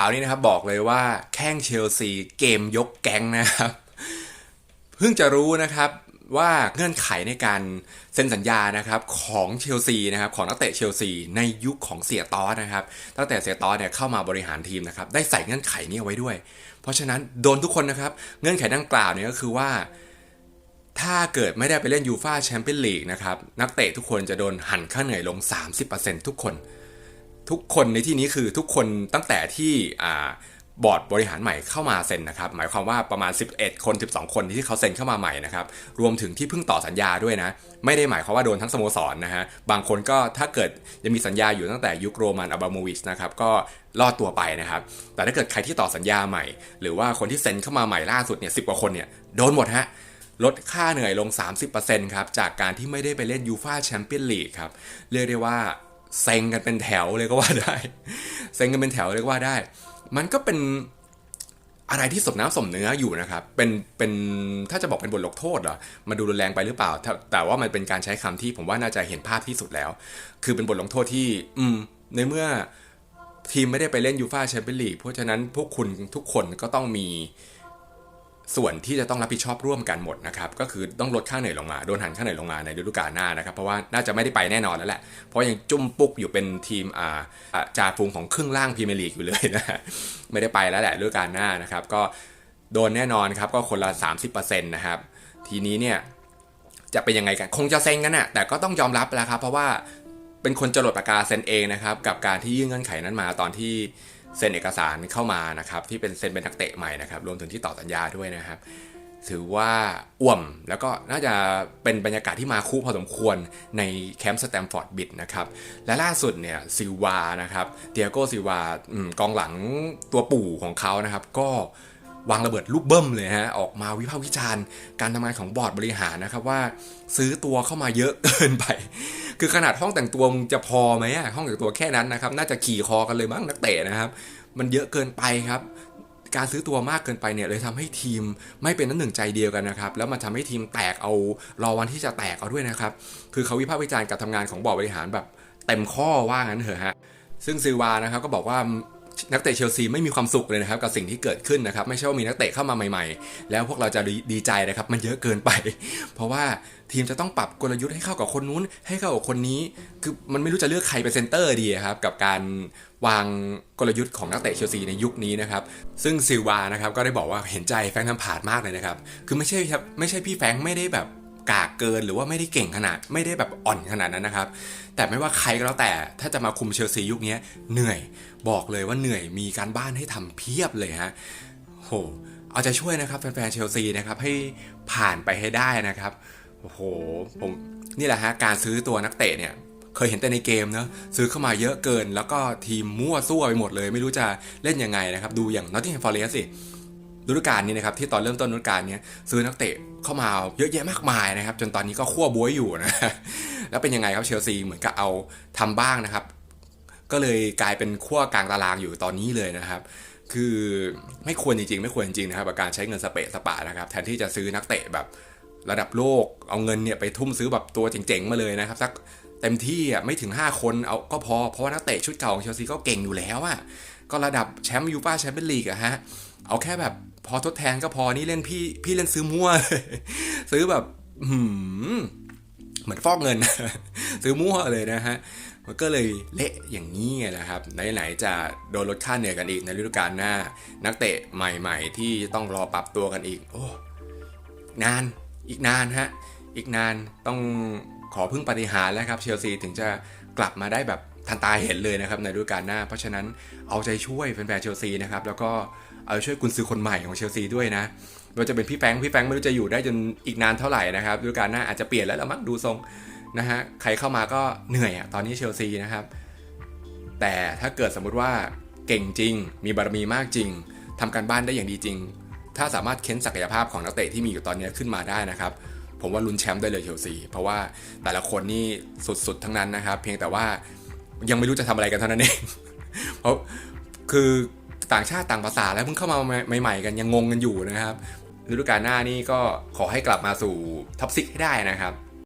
ข่าวนี้นะครับบอกเลยว่าแข้งเชลซีเกมยกแก๊งนะครับ เพิ่งจะรู้นะครับว่าเงื่อนไขในการเซ็นสัญญานะครับของเชลซีนะครับของนักเตะเชลซีในยุคของเสียตอสนะครับตั้งแต่เสียตอสเนี่ยเข้ามาบริหารทีมนะครับได้ใส่เงื่อนไขนี้ไว้ด้วย เพราะฉะนั้นโดนทุกคนนะครับเงื่อนไขดังกล่าวเนี่ยก็คือว่า ถ้าเกิดไม่ได้ไปเล่นยูฟาแชมเปี้ยนลีกนะครับนักเตะทุกคนจะโดนหั่นค่าเหนื่อยลง 30%ทุกคน ทุกคนในที่นี้คือทุกคนตั้งแต่ที่บอร์ดบริหารใหม่เข้ามาเซ็นนะครับ หมายความว่าประมาณ 11 คน 12 คนที่เขาเซ็นเข้ามาใหม่นะครับ รวมถึงที่เพิ่งต่อสัญญาด้วยนะ ไม่ได้หมายความว่าโดนทั้งสโมสรนะฮะ บางคนก็ถ้าเกิดยังมีสัญญาอยู่ตั้งแต่ยุคโรมันอับราโมวิชนะครับ ก็รอดตัวไปนะครับ แต่ถ้าเกิดใครที่ต่อสัญญาใหม่ หรือว่าคนที่เซ็นเข้ามาใหม่ล่าสุดเนี่ยสิกว่าคนเนี่ยโดนหมดฮะลดค่าเหนื่อยลง 30%ครับ จากการที่ไม่ได้ไปเล่นยูฟาแชมเปี้ยนลีกครับ เรียกได้ว่า เซ็งกันเป็นแถวเลยก็ว่าได้ เซ็งกันเป็นแถวเลยก็ว่าได้ มันก็เป็นอะไรที่สมน้ำสมเนื้ออยู่นะครับ เป็น เป็น ถ้าจะบอกเป็นบทลงโทษเหรอมาดูรุนแรงไปหรือเปล่า แต่ว่ามันเป็นการใช้คำที่ผมว่าน่าจะเห็นภาพที่สุดแล้ว คือเป็นบทลงโทษที่ อืม ในเมื่อทีมไม่ได้ไปเล่นยูฟาแชมเปี้ยนลีก เพราะฉะนั้นพวกคุณทุกคนก็ต้องมี ส่วนที่จะต้องรับผิดชอบร่วมกันหมดนะครับก็คือต้องลดค่าเหนื่อยลงมาโดนหันค่าเหนื่อยลงมาในฤดูกาลหน้านะครับเพราะว่าน่าจะไม่ได้ไปแน่นอนแล้วแหละ เพราะยังจุ่มปุกอยู่เป็นทีมอ่าจ่าฝูงของครึ่งล่างพรีเมียร์ลีกอยู่เลยนะไม่ได้ไปแล้วแหละฤดูกาลหน้านะครับ ก็โดนแน่นอนครับก็คนละ 30%นะครับทีนี้เนี่ยจะเป็นยังไงกันคงจะเซ็งกันน่ะแต่ก็ต้องยอมรับแล้วครับเพราะว่าเป็นคนจรดปากกาเซ็นเองนะครับกับการที่ยื่นเงื่อนไขนั้นมาตอนที่ เซ็นเอกสารเข้ามานะครับที่เป็นเซ็นเป็นนักเตะใหม่นะครับรวมถึงที่ต่อสัญญาด้วยนะครับถือว่าอ่วมแล้วก็น่าจะเป็นบรรยากาศที่มาคู่พอสมควรในแคมป์สแตมฟอร์ดบิดนะครับ และล่าสุดเนี่ยซิลวานะครับเตียโกซิลวากองหลังตัวปู่ของเขานะครับ ก็วางระเบิดลูกเบิ้มเลยฮะออกมาวิพากษ์วิจารณ์ การทำงานของบอร์ดบริหารนะครับว่าซื้อตัวเข้ามาเยอะเกินไป คือขนาดห้องแต่งตัวมึงจะพอไหมอะห้องแต่งตัวแค่นั้นนะครับ น่าจะขี่คอกันเลยมั้งนักเตะนะครับ มันเยอะเกินไปครับ การซื้อตัวมากเกินไปเนี่ยเลยทำให้ทีมไม่เป็นน้ำหนึ่งใจเดียวกันนะครับ แล้วมันทำให้ทีมแตกเอารอวันที่จะแตกเอาด้วยนะครับ คือเขาวิพากษ์วิจารณ์การทำงานของบอร์ดบริหารแบบเต็มข้อว่างั้นเถอะฮะซึ่งซิวานะครับก็บอกว่า นักเตะเชลซีไม่มีความสุขเลยนะครับกับสิ่งที่เกิดขึ้นนะครับไม่ใช่ว่ามีนักเตะเข้ามาใหม่ๆ แล้วพวกเราจะดีใจนะครับมันเยอะเกินไป เพราะว่าทีมจะต้องปรับกลยุทธ์ให้เข้ากับคนนู้น ให้เข้ากับคนนี้ คือมันไม่รู้จะเลือกใครเป็นเซนเตอร์ดีครับกับการวางกลยุทธ์ของนักเตะเชลซีในยุคนี้นะครับ ซึ่งซิลวานะครับก็ได้บอกว่าเห็นใจแฟงทำผาดมากเลยนะครับ คือไม่ใช่ครับไม่ใช่พี่แฟงไม่ได้แบบ กากเกินหรือว่าไม่ได้เก่งขนาด ไม่ได้แบบอ่อนขนาดนั้นนะครับ แต่ไม่ว่าใครก็แล้วแต่ถ้าจะมาคุมเชลซียุคนี้เหนื่อยบอกเลยว่าเหนื่อยมีการบ้านให้ทำเพียบเลยฮะโหเอาใจช่วยนะครับแฟนๆเชลซีนะครับให้ผ่านไปให้ได้นะครับโอ้โหผมนี่แหละฮะการซื้อตัวนักเตะเนี่ยเคยเห็นแต่ในเกมเนะซื้อเข้ามาเยอะเกิน แล้วก็ทีมมั่วซั่วไปหมดเลย ไม่รู้จะเล่นยังไงนะครับ ดูอย่างนอตติงแฮมฟอร์เรสสิ ฤดูกาลนี้นะครับที่ตอนเริ่มต้นฤดูกาลนี้ซื้อนักเตะเข้ามาเยอะแยะมากมายนะครับ จนตอนนี้ก็ขั้วบวยอยู่นะแล้วเป็นยังไงครับเชลซีเหมือนกับเอาทำบ้างนะครับ ก็เลยกลายเป็นขั้วกลางตารางอยู่ตอนนี้เลยนะครับ คือไม่ควรจริงๆ ไม่ควรจริงๆนะครับกับการใช้เงินสเปะสปะนะครับแทนที่จะซื้อนักเตะแบบระดับโลกเอาเงินเนี่ยไปทุ่มซื้อแบบตัวเจ๋งๆมาเลยนะครับสักเต็มที่อะไม่ถึง 5 คนเอาก็พอเพราะว่านักเตะชุดเก่าของเชลซีก็เก่งอยู่แล้วอะก็ระดับแชมป์ยูฟ่าแชมเปี้ยนลีกอะฮะเอาแค่แบบ พอทดแทนก็พอนี่เล่นพี่พี่เล่นซื้อมั่วซื้อแบบหืมเหมือนฟอกเงิน ซื้อมั่วเลยนะฮะมันก็เลยเละอย่างนี้ไงนะครับไหนๆจะโดนลดค่าเหนื่อยกันอีกในฤดูกาลหน้า นักเตะใหม่ๆ ที่ต้องรอปรับตัวกันอีก โอ้นานอีกนานฮะอีกนานต้องขอพึ่งปฏิหารแล้วครับเชลซีถึงจะกลับมาได้แบบทันตาเห็นเลยนะครับในฤดูกาลหน้า เพราะฉะนั้นเอาใจช่วยแฟนๆเชลซีนะครับแล้วก็ เอาช่วยกุนซือคนใหม่ของเชลซีด้วยนะไม่ว่าจะเป็นพี่แฟงพี่แฟงไม่รู้จะอยู่ได้จนอีกนานเท่าไหร่นะครับฤดูกาลหน้าอาจจะเปลี่ยนแล้วละมั้งดูทรงนะฮะใครเข้ามาก็เหนื่อยอะตอนนี้เชลซีนะครับ แต่ถ้าเกิดสมมุติว่าเก่งจริง มีบารมีมากจริงทำการบ้านได้อย่างดีจริง ถ้าสามารถเค้นศักยภาพของนักเตะที่มีอยู่ตอนนี้ขึ้นมาได้นะครับ ผมว่าลุ้นแชมป์ได้เลยเชลซีเพราะว่าแต่ละคนนี่สุดๆทั้งนั้นนะครับ เพียงแต่ว่ายังไม่รู้จะทำอะไรกันเท่านั้นเองเพราะคือ ต่างชาติต่างภาษาแล้วเพิ่งเข้ามาใหม่ ๆ กันยังงงกันอยู่นะครับฤดูกาลหน้านี่ก็ขอให้กลับมาสู่ท็อปซิกให้ได้นะครับ